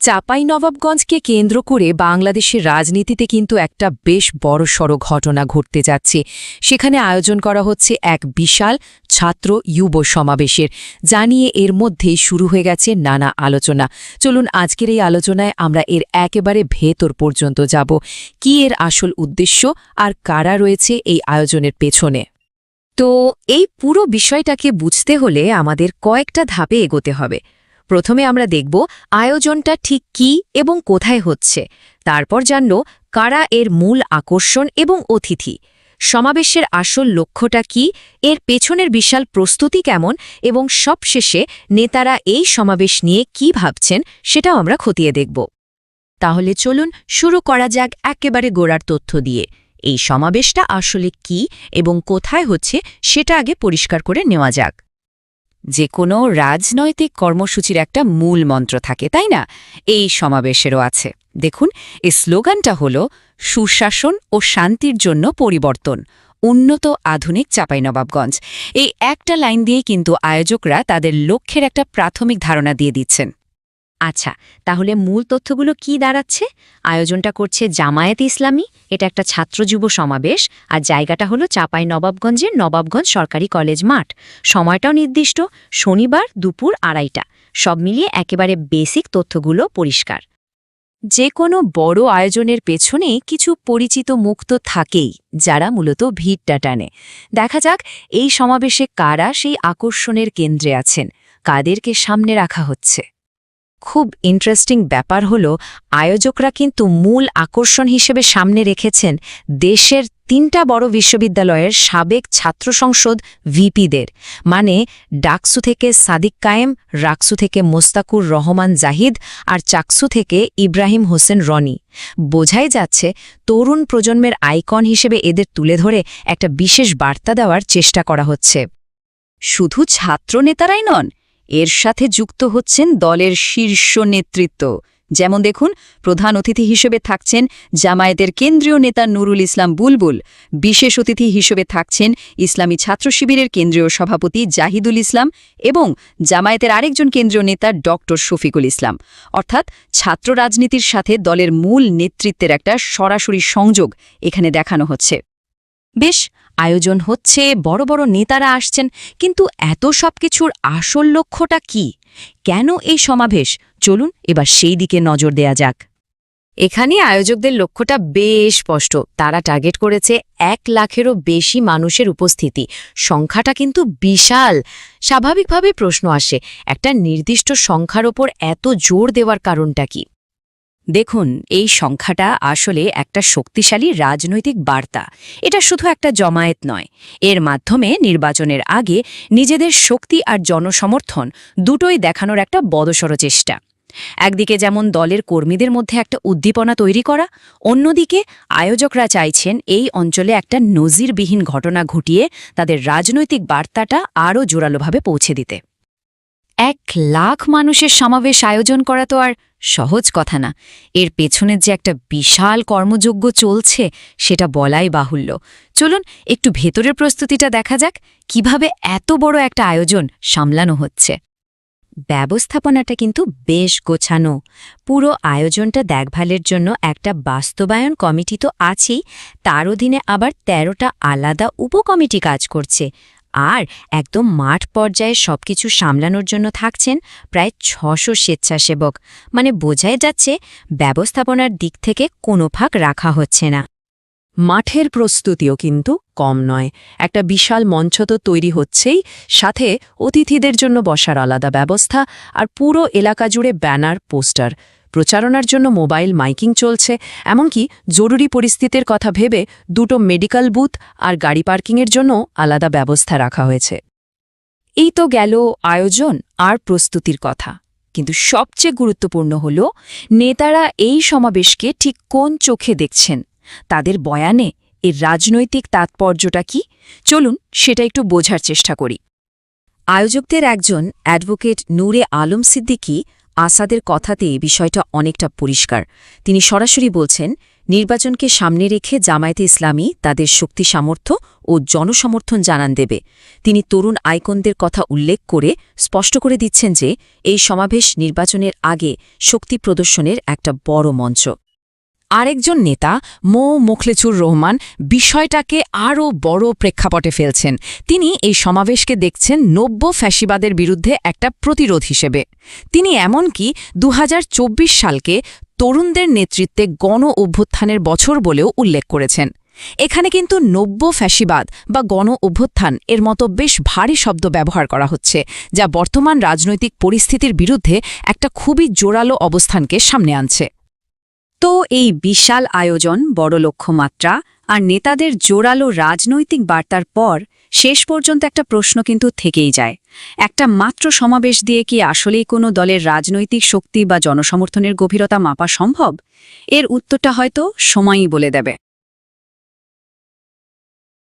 চাপাই নবাবগঞ্জকে কেন্দ্র করে বাংলাদেশের রাজনীতিতে কিন্তু একটা বেশ বড়সড় ঘটনা ঘটতে যাচ্ছে। সেখানে আয়োজন করা হচ্ছে এক বিশাল ছাত্র যুব সমাবেশের। যা নিয়ে এর মধ্যেই শুরু হয়ে গেছে নানা আলোচনা। চলুন আজকের এই আলোচনায় আমরা এর একেবারে ভেতর পর্যন্ত যাব। কি এর আসল উদ্দেশ্য আর কারা রয়েছে এই আয়োজনের পেছনে? তো এই পুরো বিষয়টাকে বুঝতে হলে আমাদের কয়েকটা ধাপে এগোতে হবে। প্রথমে আমরা দেখব আয়োজনটা ঠিক কি এবং কোথায় হচ্ছে। তারপর জানল কারা এর মূল আকর্ষণ এবং অতিথি। সমাবেশের আসল লক্ষ্যটা কি, এর পেছনের বিশাল প্রস্তুতি কেমন এবং সবশেষে নেতারা এই সমাবেশ নিয়ে কি ভাবছেন সেটাও আমরা খতিয়ে দেখব। তাহলে চলুন শুরু করা যাক একেবারে গোড়ার তথ্য দিয়ে। এই সমাবেশটা আসলে কি এবং কোথায় হচ্ছে সেটা আগে পরিষ্কার করে নেওয়া যাক। যে কোনো রাজনৈতিক কর্মসূচির একটা মূল মন্ত্র থাকে, তাই না? এই সমাবেশেরও আছে। দেখুন, এই স্লোগানটা হল, সুশাসন ও শান্তির জন্য পরিবর্তন, উন্নত আধুনিক চাঁপাইনবাবগঞ্জ। এই একটা লাইন দিয়ে কিন্তু আয়োজকরা তাদের লক্ষ্যের একটা প্রাথমিক ধারণা দিয়ে দিচ্ছেন। আচ্ছা তাহলে মূল তথ্যগুলো কি দাঁড়াচ্ছে? আয়োজনটা করছে জামায়াত ইসলামী, এটা একটা ছাত্র যুব সমাবেশ, আর জায়গাটা হলো চাপাই নবাবগঞ্জের নবাবগঞ্জ সরকারি কলেজ মাঠ। সময়টাও নির্দিষ্ট, শনিবার দুপুর আড়াইটা। সব মিলিয়ে একেবারে বেসিক তথ্যগুলো পরিষ্কার। যে কোনো বড় আয়োজনের পেছনে কিছু পরিচিত মুখ তো থাকেই, যারা মূলত ভিড়টা টানে। দেখা যাক, এই সমাবেশে কারা সেই আকর্ষণের কেন্দ্রে আছেন, কাদেরকে সামনে রাখা হচ্ছে। খুব ইন্টারেস্টিং ব্যাপার হল, আয়োজকরা কিন্তু মূল আকর্ষণ হিসেবে সামনে রেখেছেন দেশের তিনটা বড় বিশ্ববিদ্যালয়ের সাবেক ছাত্র সংসদ ভিপিদের মানে ডাকসু থেকে সাদিক কায়েম, রাকসু থেকে মোস্তাকুর রহমান জাহিদ আর চাকসু থেকে ইব্রাহিম হোসেন রনি। বোঝাই যাচ্ছে, তরুণ প্রজন্মের আইকন হিসেবে এদের তুলে ধরে একটা বিশেষ বার্তা দেওয়ার চেষ্টা করা হচ্ছে। শুধু ছাত্র নেতারাই নন এর সাথে যুক্ত হচ্ছেন দলের শীর্ষ নেতৃত্ব। যেমন দেখুন, প্রধান অতিথি হিসেবে থাকছেন জামায়াতের কেন্দ্রীয় নেতা নুরুল ইসলাম বুলবুল। বিশেষ অতিথি হিসেবে থাকছেন ইসলামী ছাত্র শিবিরের কেন্দ্রীয় সভাপতি জাহিদুল ইসলাম এবং জামায়াতের আরেকজন কেন্দ্রীয় নেতা ডক্টর শফিকুল ইসলাম। অর্থাৎ ছাত্র রাজনীতির সাথে দলের মূল নেতৃত্বের একটা সরাসরি সংযোগ এখানে দেখানো হচ্ছে। বেশ, আয়োজন হচ্ছে, বড় বড় নেতারা আসছেন, কিন্তু এত সবকিছুর আসল লক্ষ্যটা কি? কেন এই সমাবেশ? চলুন এবার সেই দিকে নজর দেয়া যাক। এখানে আয়োজকদের লক্ষ্যটা বেশ স্পষ্ট। তারা টার্গেট করেছে এক লাখেরও বেশি মানুষের উপস্থিতি। সংখ্যাটা কিন্তু বিশাল। স্বাভাবিকভাবে প্রশ্ন আসে, একটা নির্দিষ্ট সংখ্যার ওপর এত জোর দেওয়ার কারণটা কি? দেখুন, এই সংখ্যাটা আসলে একটা শক্তিশালী রাজনৈতিক বার্তা। এটা শুধু একটা জমায়েত নয়। এর মাধ্যমে নির্বাচনের আগে নিজেদের শক্তি আর জনসমর্থন দুটোই দেখানোর একটা বদসর চেষ্টা। একদিকে যেমন দলের কর্মীদের মধ্যে একটা উদ্দীপনা তৈরি করা, অন্যদিকে আয়োজকরা চাইছেন এই অঞ্চলে একটা নজিরবিহীন ঘটনা ঘটিয়ে তাদের রাজনৈতিক বার্তাটা আরও জোরালোভাবে পৌঁছে দিতে। এক লাখ মানুষের সমাবেশ আয়োজন করা তো আর সহজ কথা না। এর পেছনের যে একটা বিশাল কর্মযোগ্য চলছে, সেটা বলাই বাহুল্য। চলুন একটু ভেতরের প্রস্তুতিটা দেখা যাক, কীভাবে এত বড় একটা আয়োজন সামলানো হচ্ছে। ব্যবস্থাপনাটা কিন্তু বেশ গোছানো। পুরো আয়োজনটা দেখভালের জন্য একটা বাস্তবায়ন কমিটি তো আছেই, তার অধীনে আবার ১৩টা আলাদা উপকমিটি কাজ করছে। আর একদম মাঠ পর্যায়ে সবকিছু সামলানোর জন্য থাকছেন প্রায় ছশো স্বেচ্ছাসেবক। মানে বোঝাই যাচ্ছে ব্যবস্থাপনার দিক থেকে কোনো ফাঁক রাখা হচ্ছে না। মাঠের প্রস্তুতিও কিন্তু কম নয়। একটা বিশাল মঞ্চ তো তৈরি হচ্ছেই, সাথে অতিথিদের জন্য বসার আলাদা ব্যবস্থা আর পুরো এলাকা জুড়ে ব্যানার, পোস্টার। প্রচারণার জন্য মোবাইল মাইকিং চলছে, এমনকি জরুরি পরিস্থিতির কথা ভেবে দুটো মেডিকেল বুথ আর গাড়ি পার্কিংয়ের জন্য আলাদা ব্যবস্থা রাখা হয়েছে। এই তো গেল আয়োজন আর প্রস্তুতির কথা। কিন্তু সবচেয়ে গুরুত্বপূর্ণ হল, নেতারা এই সমাবেশকে ঠিক কোন চোখে দেখছেন? তাদের বয়ানে এর রাজনৈতিক তাৎপর্যটা কি? চলুন সেটা একটু বোঝার চেষ্টা করি। আয়োজকদের একজন অ্যাডভোকেট নূরে আলম সিদ্দিকী আসাদের কথাতে বিষয়টা অনেকটা পরিষ্কার। তিনি সরাসরি বলছেন, নির্বাচনকে সামনে রেখে জামায়াতে ইসলামী তাদের শক্তি সামর্থ্য ও জনসমর্থন জানান দেবে। তিনি তরুণ আইকনদের কথা উল্লেখ করে স্পষ্ট করে দিচ্ছেন যে, এই সমাবেশ নির্বাচনের আগে শক্তি প্রদর্শনের একটা বড় মঞ্চ। আরেকজন নেতা মো. মোখলেচুর রহমান বিষয়টাকে আরও বড় প্রেক্ষাপটে ফেলছেন। তিনি এই সমাবেশকে দেখছেন নব্য ফ্যাসিবাদের বিরুদ্ধে একটা প্রতিরোধ হিসেবে। তিনি এমনকি দু হাজার চব্বিশ সালকে তরুণদের নেতৃত্বে গণ অভ্যুত্থানের বছর বলেও উল্লেখ করেছেন। এখানে কিন্তু নব্য ফ্যাসিবাদ বা গণ অভ্যুত্থান এর মতো বেশ ভারী শব্দ ব্যবহার করা হচ্ছে, যা বর্তমান রাজনৈতিক পরিস্থিতির বিরুদ্ধে একটা খুবই জোরালো অবস্থানকে সামনে আনছে। তো এই বিশাল আয়োজন, বড় লক্ষ্যমাত্রা আর নেতাদের জোরালো রাজনৈতিক বার্তার পর শেষ পর্যন্ত একটা প্রশ্ন কিন্তু থেকেই যায়। একটা মাত্র সমাবেশ দিয়ে কি আসলেই কোনো দলের রাজনৈতিক শক্তি বা জনসমর্থনের গভীরতা মাপা সম্ভব? এর উত্তরটা হয়তো সময়ই বলে দেবে।